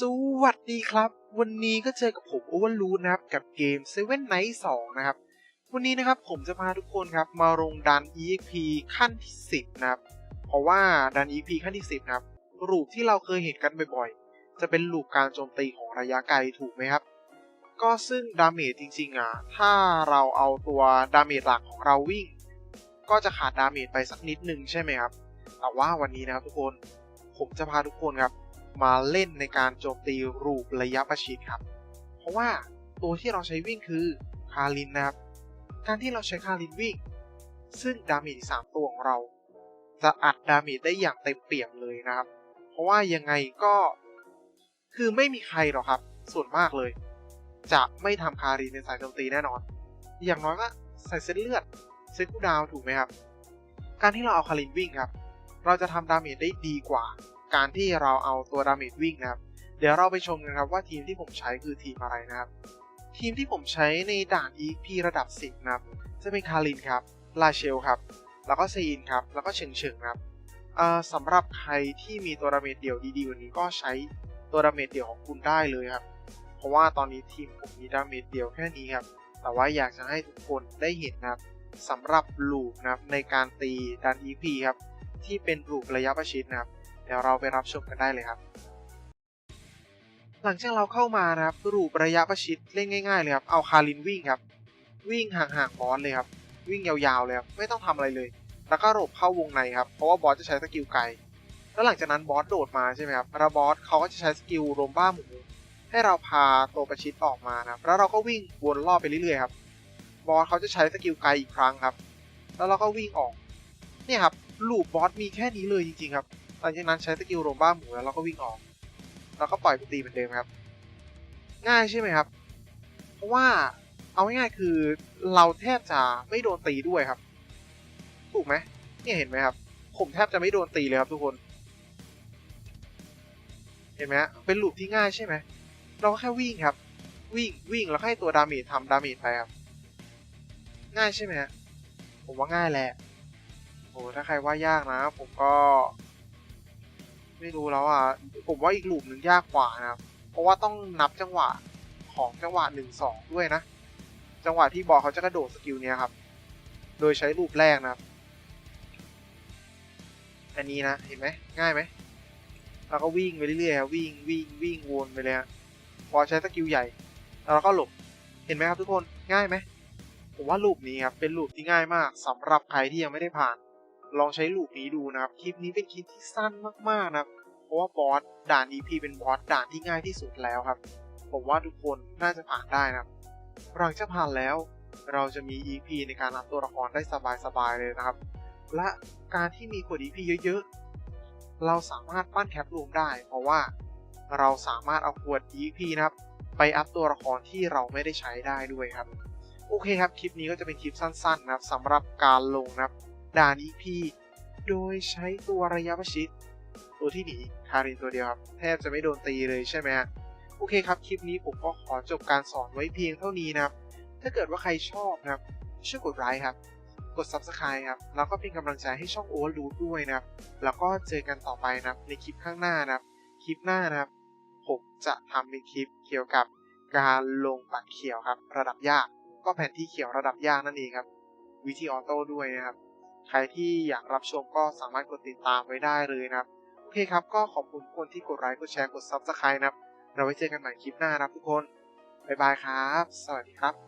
สวัสดีครับ วันนี้ก็เจอกับผมโอเวอร์ลูนะครับ กับเกม Seven Night 2 นะครับ วันนี้นะครับผมจะพาทุกคนครับมาลงดัน EXP ขั้นที่ 10 นะครับ เพราะว่าดัน EXP ขั้นที่ 10 นะครับ รูปที่เราเคยเห็นกันบ่อยๆ จะเป็นรูปการโจมตีของระยะไกลถูกไหมครับ ก็ซึ่งดาเมจจริงๆอะถ้าเราเอาตัวดาเมจหลักของเราวิ่ง ก็จะขาดดาเมจไปสักนิดนึงใช่ไหมครับ แต่ว่าวันนี้นะครับทุกคนผมจะพาทุกคนครับ มาเล่นในการโจมตีรูประยะประชิดครับ เพราะว่าตัวที่เราใช้วิ่งคือคารินนะครับ การที่เราใช้คารินวิ่ง ซึ่งดาเมจสามตัวของเรา จะอัดดาเมจได้อย่างเต็มเปี่ยมเลยนะครับ เพราะว่ายังไงก็คือไม่มีใครหรอกครับ ส่วนมากเลย จะไม่ทำคารินในสายโจมตีแน่นอน อย่างน้อยก็ใส่เส้นเลือดเซตคูดาวถูกไหมครับ การที่เราเอาคารินวิ่งครับ เราจะทำดาเมจได้ดีกว่า การที่เราเอาตัวดาเมจวิ่งนะครับ เดี๋ยวเราไปชมกันครับว่าทีมที่ผมใช้คือทีมอะไรนะครับ ทีมที่ผมใช้ในด่าน EP ระดับ 10 นะครับ จะเป็นคารินครับ ลาเชลครับ แล้วก็เซอินครับ แล้วก็เฉิงเฉิงครับอ่าสำหรับใครที่มีตัวดาเมจเดี่ยวดีๆวันนี้ก็ใช้ตัวดาเมจเดี่ยวของคุณได้เลยครับ เพราะว่าตอนนี้ทีมผมมีดาเมจเดี่ยวแค่นี้ครับ แต่ว่าอยากจะให้ทุกคนได้เห็นนะครับสำหรับลูปนะครับในการตีดัน EP ครับที่เป็นลูประยะประชิดนะครับ เดี๋ยวเราไปรับชมกันได้เลยครับ หลังจากเราเข้ามานะครับรูประยะประชิดเล่นง่ายๆเลยครับเอาคารินวิ่งครับ วิ่งห่างๆบอสเลยครับ วิ่งยาวๆเลยครับไม่ต้องทำอะไรเลย แล้วก็หลบเข้าวงในครับเพราะว่าบอสจะใช้สกิลไกลแล้วหลังจากนั้นบอสโดดมาใช่ไหมครับแล้วบอสเขาก็จะใช้สกิลโรมบ้าหมูให้เราพาตัวประชิดออกมานะครับแล้วเราก็วิ่งวนรอบไปเรื่อยๆครับบอสเขาจะใช้สกิลไกลอีกครั้งครับ แล้วเราก็วิ่งออก เนี่ยครับลูปบอสมีแค่นี้เลยจริงๆครับ หลังจากนั้นใช้สกิลโรมบ้าหมูแล้วเราก็วิ่งออก แล้วก็ปล่อยไปตีเหมือนเดิมครับ ง่ายใช่ไหมครับ เพราะว่าเอาง่ายๆคือเราแทบจะไม่โดนตีด้วยครับ ถูกไหมเนี่ยเห็นไหมครับ ผมแทบจะไม่โดนตีเลยครับทุกคน เห็นไหมเป็นลูปที่ง่ายใช่ไหม เราก็แค่วิ่งครับ วิ่งวิ่งแล้วให้ตัวดาเมจทำดาเมจไปครับ ง่ายใช่ไหมผมว่าง่ายแหละโอ้ถ้าใครว่ายากนะ ผมก็ ไม่รู้แล้วอะผมว่าอีกลูปหนึ่งยากกว่านะครับเพราะว่าต้องนับจังหวะของจังหวะหนึ่งสองด้วยนะ จังหวะที่บอลเขาจะกระโดดสกิลเนี้ยครับ โดยใช้ลูปแรกนะครับ อันนี้นะเห็นไหมง่ายไหมเราก็วิ่งไปเรื่อยๆวิ่งวิ่งวิ่งวนไปเลยฮะพอใช้สกิลใหญ่แล้วเราก็หลบเห็นไหมครับทุกคนง่ายไหมผมว่าลูปนี้ครับเป็นลูปที่ง่ายมากสำหรับใครที่ยังไม่ได้ผ่าน ลองใช้ลูปนี้ดูนะครับ คลิปนี้เป็นคลิปที่สั้นมากๆนะครับ เพราะว่าบอสด่าน EP เป็นบอสด่านที่ง่ายที่สุดแล้วครับ ผมว่าทุกคนน่าจะผ่านได้นะครับหลังจากผ่านแล้ว เราจะมี EP ในการรับตัวละครได้สบายๆเลยนะครับ และการที่มีขวด EP เยอะๆ เราสามารถปั้นแคปรวมได้ เพราะว่าเราสามารถเอาขวด EP นะครับ ไปอัพตัวละครที่เราไม่ได้ใช้ได้ด้วยครับ โอเคครับ คลิปนี้ก็จะเป็นคลิปสั้นๆนะครับสำหรับการลงนะครับ ด่าน EP โดยใช้ตัวระยะประชิด ตัวที่หนีคารินตัวเดียวครับ แทบจะไม่โดนตีเลยใช่ไหมฮะโอเคครับ คลิปนี้ผมก็ขอจบการสอนไว้เพียงเท่านี้นะครับ ถ้าเกิดว่าใครชอบนะครับ ช่วยกดไลค์ครับ กด Subscribe ครับ แล้วก็เป็นกำลังใจให้ช่อง Overload ด้วยนะครับ แล้วก็เจอกันต่อไปนะครับในคลิปข้างหน้านะครับ คลิปหน้านะครับ ผมจะทำเป็นคลิปเกี่ยวกับการลงปัดเขียวครับ ระดับยาก ก็แผนที่เขียวระดับยากนั่นเองครับ วิธีออโต้ด้วยนะครับ ใครที่อยากรับชมก็สามารถกดติดตามไว้ได้เลยนะครับโอเคครับก็ขอบคุณทุกคนที่กดไลค์กดแชร์กด Subscribe นะครับ เราไว้เจอกันใหม่คลิปหน้านะครับทุกคน บ๊ายบายครับ สวัสดีครับ